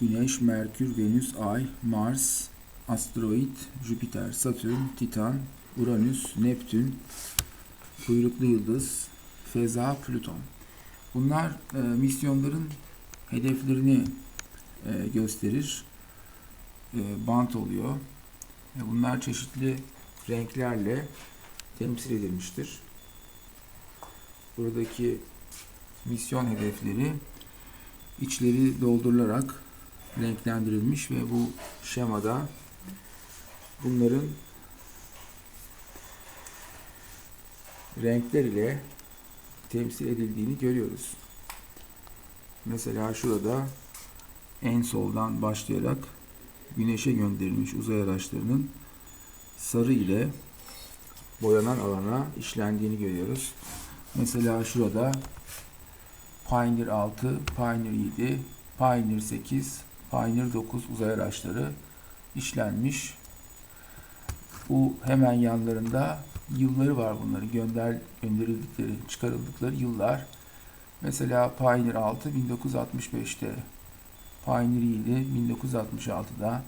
Güneş, Merkür, Venüs, Ay, Mars, asteroid, Jüpiter, Satürn, Titan, Uranüs, Neptün, kuyruklu yıldız, Feza, Plüton. Bunlar e, misyonların hedeflerini e, gösterir. E, bant oluyor. E, bunlar çeşitli renklerle temsil edilmiştir. Buradaki misyon hedefleri içleri doldurularak renklendirilmiş ve bu şemada bunların renkler ile temsil edildiğini görüyoruz. Mesela şurada en soldan başlayarak güneşe gönderilmiş uzay araçlarının sarı ile boyanan alana işlendiğini görüyoruz. Mesela şurada Pioneer 6, Pioneer 7, Pioneer 8, Pioneer 9 uzay araçları işlenmiş. Bu hemen yanlarında yılları var bunların gönder gönderildikleri, çıkarıldıkları yıllar. Mesela Pioneer 6 1965'te, Pioneer 7 1966'da,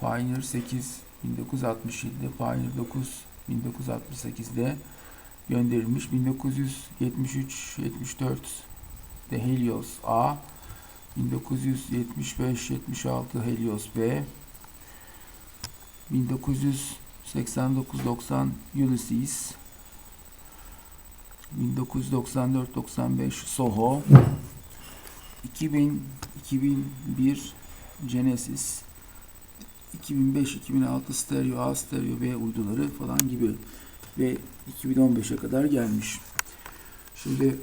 Pioneer 8 1967'de, Pioneer 9 1968'de gönderilmiş. 1973-74 de Helios A, 1975-76 Helios B, 1989-90 Ulysses, 1994-95 Soho, 2000-2001 Genesis, 2005-2006 Stereo A, Stereo B uyduları falan gibi ve 2015'e kadar gelmiş. Şimdi